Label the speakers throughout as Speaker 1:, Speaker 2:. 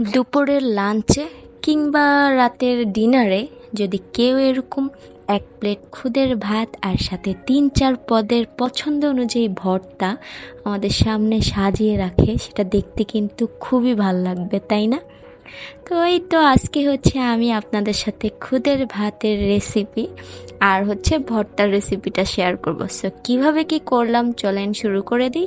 Speaker 1: দুপুরের লাঞ্চে কিংবা রাতের ডিনারে যদি কেউ এরকম এক প্লেট খুদের ভাত আর সাথে তিন চার পদের পছন্দ অনুযায়ী ভর্তা আমাদের সামনে সাজিয়ে রাখে, সেটা দেখতে কিন্তু খুবই ভালো লাগবে, তাই না? তো এই তো আজকে হচ্ছে আমি আপনাদের সাথে খুদের ভাতের রেসিপি আর হচ্ছে ভর্তার রেসিপিটা শেয়ার করব। সো কীভাবে কি করলাম, চলেন শুরু করে দিই।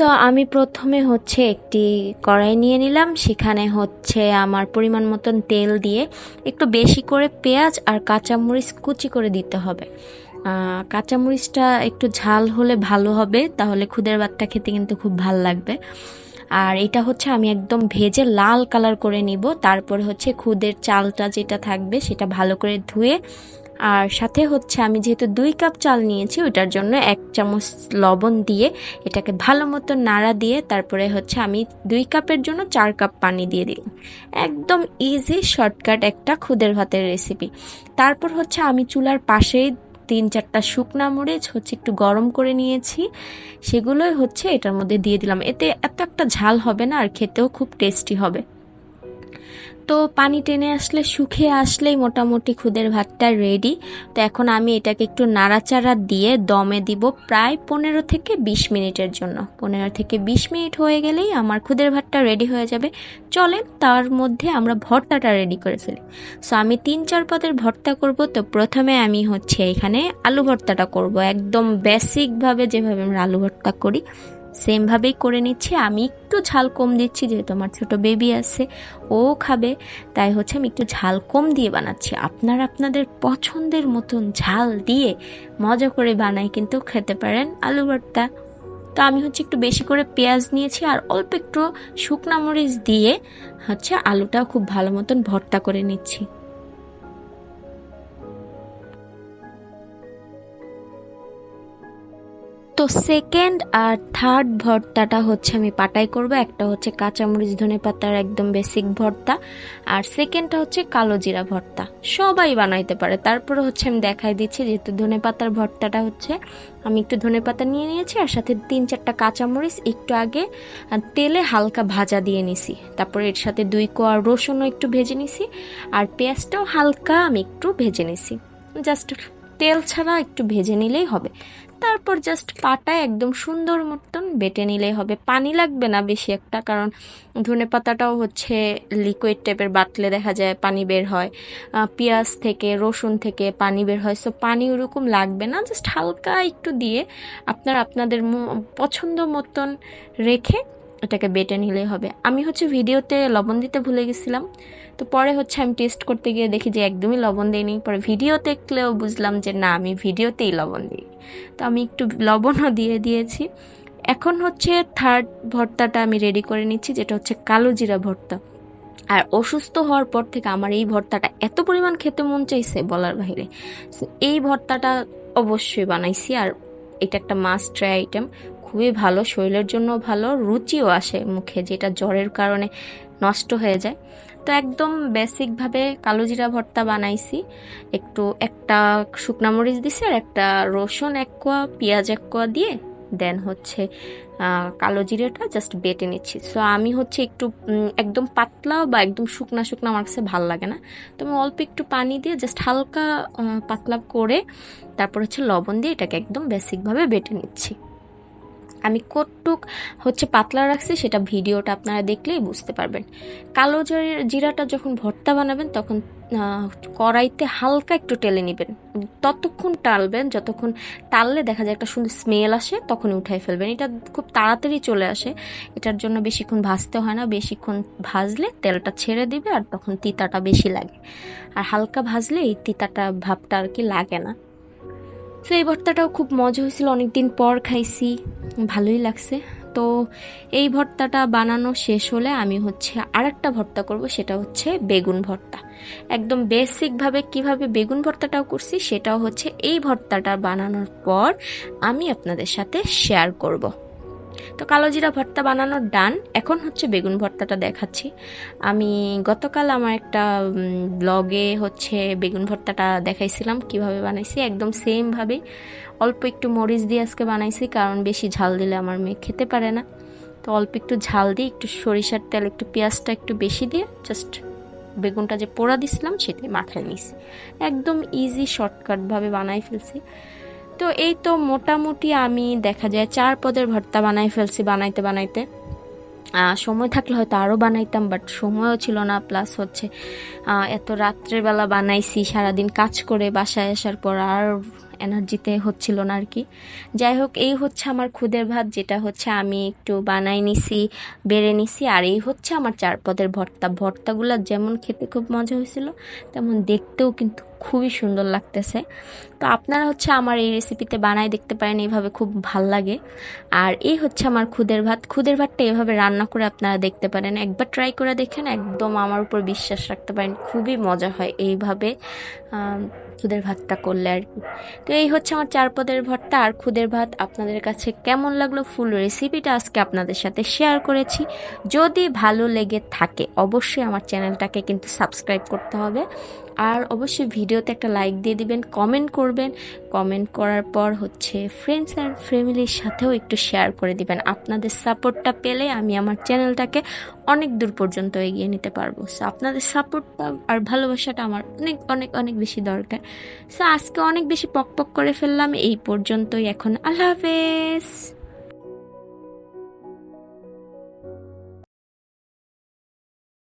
Speaker 1: তো আমি প্রথমে হচ্ছে একটি কড়াই নিয়ে নিলাম, সেখানে হচ্ছে আমার পরিমাণ মতন তেল দিয়ে একটু বেশি করে পেঁয়াজ আর কাঁচামরিচ কুচি করে দিতে হবে। কাঁচামরিচটা একটু ঝাল হলে ভালো হবে, তাহলে খুদের ভাতটা খেতে কিন্তু খুব ভালো লাগবে। আর এটা হচ্ছে আমি একদম ভেজে লাল কালার করে নিব, তারপরে হচ্ছে খুদের চালটা যেটা থাকবে সেটা ভালো করে ধুয়ে আর সাথে হচ্ছে আমি যেহেতু দুই কাপ চাল নিয়েছি, ওইটার জন্য এক চামচ লবণ দিয়ে এটাকে ভালো মতো নাড়া দিয়ে তারপরে হচ্ছে আমি দুই কাপের জন্য চার কাপ পানি দিয়ে দিলাম। একদম ইজি শর্টকাট একটা খুদের ভাতের রেসিপি তারপর হচ্ছে আমি চুলার পাশেই তিন চারটা শুকনা মরিচ হচ্ছে একটু গরম করে নিয়েছি, সেগুলোই হচ্ছে এটার মধ্যে দিয়ে দিলাম। এতে এত একটা ঝাল হবে না আর খেতেও খুব টেস্টি হবে। তো পানি টেনে আসলে, শুকিয়ে আসলেই মোটামুটি খুদের ভাতটা রেডি তো এখন আমি এটাকে একটু নাড়াচাড়া দিয়ে দমে দিব প্রায় পনেরো থেকে বিশ মিনিটের জন্য। পনেরো থেকে বিশ মিনিট হয়ে গেলেই আমার খুদের ভাতটা রেডি হয়ে যাবে। চলেন, তার মধ্যে আমরা ভর্তাটা রেডি করে ফেলি। সো আমি তিন চার পদের ভর্তা করব। তো প্রথমে আমি হচ্ছে এখানে আলু ভর্তাটা করব। একদম বেসিকভাবে যেভাবে আমরা আলু ভর্তা করি। সেমভাবেই করে নিচ্ছি। আমি একটু ঝাল কম দিচ্ছি, যেহেতু আমার ছোট বেবি আছে, ও খাবে। তাই হচ্ছে আমি একটু ঝাল কম দিয়ে বানাচ্ছি। আপনারা আপনাদের পছন্দের মতন ঝাল দিয়ে মজা করে বানাই কিন্তু খেতে পারেন আলু ভর্তা। তো আমি হচ্ছে একটু বেশি করে পেঁয়াজ নিয়েছি আর অল্প একটু শুকনা মরিচ দিয়ে হচ্ছে আলুটাও খুব ভালো মতন ভর্তা করে নিচ্ছি। তো সেকেন্ড আর থার্ড ভর্তাটা হচ্ছে আমি পাটাই করব। একটা হচ্ছে কাঁচামরিচ, ধনে পাতার একদম বেসিক ভর্তা। আর সেকেন্ডটা হচ্ছে কালো জিরা ভর্তা। সবাই বানাইতে পারে। তারপরে হচ্ছে আমি দেখাই দিচ্ছি, যেহেতু ধনে পাতার ভর্তাটা হচ্ছে, আমি একটু ধনে পাতা নিয়ে নিয়েছি আর সাথে তিন চারটা কাঁচামরিচ, একটু আগে তেলে হালকা ভাজা দিয়ে নিছি। তারপরে এর সাথে দুই কোয়া রসুনও একটু ভেজে নিছি, আর পেঁয়াজটাও হালকা আমি একটু ভেজে নিছি। জাস্ট তেল ছাড়া একটু ভেজে নিলেই হবে। তারপর জাস্ট পাটায় একদম সুন্দর মতন বেটে নিলেই হবে। পানি লাগবে না বেশি একটা, কারণ ধনে পাতাটাও হচ্ছে লিকুইড টাইপের বাতলে দেখা যায় পানি বের হয়। পেঁয়াজ থেকে, রসুন থেকে পানি বের হয়। সো পানি ওরকম লাগবে না জাস্ট হালকা একটু দিয়ে আপনার আপনাদের পছন্দ মতন রেখে এটাকে বেটে নিলেই হবে। আমি হচ্ছে ভিডিওতে লবণ দিতে ভুলে গেছিলাম। তো পরে হচ্ছে আমি টেস্ট করতে গিয়ে দেখি যে একদমই লবণ দিইনি। পরে ভিডিও দেখলেও বুঝলাম যে না, আমি ভিডিওতেই লবণ দিই। তো আমি একটু লবণও দিয়ে দিয়েছি। এখন হচ্ছে থার্ড ভর্তাটা আমি রেডি করে নিচ্ছি, যেটা হচ্ছে কালো জিরা ভর্তা। আর অসুস্থ হওয়ার পর থেকে আমার এই ভর্তাটা এত পরিমাণ খেতে মন চাইছে বলার বাইরে এই ভর্তাটা অবশ্যই বানাইছি। আর এটা একটা মাস্ট ট্রাই আইটেম খুবই ভালো, শরীরের জন্য ভালো, রুচিও আসে মুখে, যেটা জ্বরের কারণে নষ্ট হয়ে যায়। তো একদম বেসিকভাবে কালো জিরা ভর্তা বানাইছি। একটু একটা শুকনা মরিচ দিছি আর একটা রসুন এক কোয়া, পেঁয়াজ এক কোয়া দিয়ে দেন হচ্ছে কালো জিরেটা জাস্ট বেটে নিচ্ছি। সো আমি হচ্ছে একটু একদম পাতলা বা একদম শুকনা শুকনা আমার কাছে ভালো লাগে না। তো আমি অল্প একটু পানি দিয়ে জাস্ট হালকা পাতলা করে তারপর হচ্ছে লবণ দিয়ে এটাকে একদম বেসিকভাবে বেটে নিচ্ছি। আমি কটটুক হচ্ছে পাতলা রাখছি সেটা ভিডিওটা আপনারা দেখলেই বুঝতে পারবেন। কালো জিরাটা যখন ভর্তা বানাবেন তখন কড়াইতে হালকা একটু টেলে নেবেন। ততক্ষণ টালবেন, যতক্ষণ টাললে দেখা যায় একটা সুন্দর স্মেল আসে তখন উঠাই ফেলবেন। এটা খুব তাড়াতাড়ি চলে আসে। এটার জন্য বেশিক্ষণ ভাজতে হয় না, বেশিক্ষণ ভাজলে তেলটা ছেড়ে দিবে আর তখন তিতাটা বেশি লাগে। আর হালকা ভাজলে এই তিতাটা ভাবটা আর কি লাগে না। তো এই ভর্তাটাও খুব মজা হয়েছিল, অনেকদিন পর খাইছি, ভালোই লাগছে। তো এই ভর্তাটা বানানো শেষ হলে আমি হচ্ছে আর একটা ভর্তা করব, সেটা হচ্ছে বেগুন ভর্তা। একদম বেসিকভাবে কীভাবে বেগুন ভর্তাটাও করছি, সেটাও হচ্ছে এই ভর্তাটা বানানোর পর আমি আপনাদের সাথে শেয়ার করব। তো কালো জিরা ভর্তা বানানোর ডান। এখন হচ্ছে বেগুন ভর্তাটা দেখাচ্ছি। আমি গতকাল আমার একটা ব্লগে হচ্ছে বেগুন ভর্তাটা দেখাইছিলাম, কীভাবে বানাইছি। একদম সেমভাবে অল্প একটু মরিচ দিয়ে আজকে বানাইছি, কারণ বেশি ঝাল দিলে আমার মেয়ে খেতে পারে না। তো অল্প একটু ঝাল দিয়ে, একটু সরিষার তেল, একটু পেঁয়াজটা একটু বেশি দিয়ে জাস্ট বেগুনটা যে পোড়া দিছিলাম, সেটাই মাখায় নিছি। একদম ইজি শর্টকাটভাবে বানাই ফেলছি। তো এই তো মোটামুটি আমি দেখা যায় চার পদের ভর্তা বানাই ফেলছি বানাইতে বানাইতে। সময় থাকলে হয়তো আরও বানাইতাম বাট সময়ও ছিল না প্লাস হচ্ছে এত রাত্রেবেলা বানাইছি, সারাদিন কাজ করে বাসায় আসার পর আর এনার্জিতে হচ্ছিল না আর কি যাই হোক এই হচ্ছে আমার খুদের ভাত, যেটা হচ্ছে আমি একটু বানাই নিছি, বেড়ে নিছি, আর এই হচ্ছে আমার চার পদের ভর্তা। ভর্তাগুলো যেমন খেতে খুব মজা হয়েছিল, তেমন দেখতেও কিন্তু খুবই সুন্দর লাগতেছে। তো আপনারা হচ্ছে আমার এই রেসিপিতে বানাই দেখতে পারেন, এইভাবে খুব ভালো লাগে। আর এই হচ্ছে আমার খুদের ভাত। খুদের ভাতটা এভাবে রান্না করে আপনারা দেখতে পারেন। একবার ট্রাই করে দেখেন, একদম আমার উপর বিশ্বাস রাখতে পারেন, খুবই মজা হয় এইভাবে। খুদের ভাতটা করলে আর কি। তো এই হচ্ছে আমার চার পদের ভর্তা আর খুদের ভাত। আপনাদের কাছে কেমন লাগল ফুল রেসিপিটা আজকে আপনাদের সাথে শেয়ার করেছি। যদি ভালো লেগে থাকে, অবশ্যই আমার চ্যানেলটাকে কিন্তু সাবস্ক্রাইব করতে হবে। আর অবশ্যই ভিডিওতে একটা লাইক দিয়ে দিবেন কমেন্ট করবেন। কমেন্ট করার পর হচ্ছে ফ্রেন্ডস আর ফ্যামিলির সাথেও একটু শেয়ার করে দিবেন। আপনাদের সাপোর্টটা পেলে আমি আমার চ্যানেলটাকে অনেক দূর পর্যন্ত এগিয়ে নিতে পারব। সো আপনাদের সাপোর্টটা আর ভালোবাসাটা আমার অনেক অনেক অনেক বেশি দরকার। সো আজকে অনেক বেশি পক পক করে ফেললাম। এই পর্যন্তই এখন। আল্লাহ হাফেজ।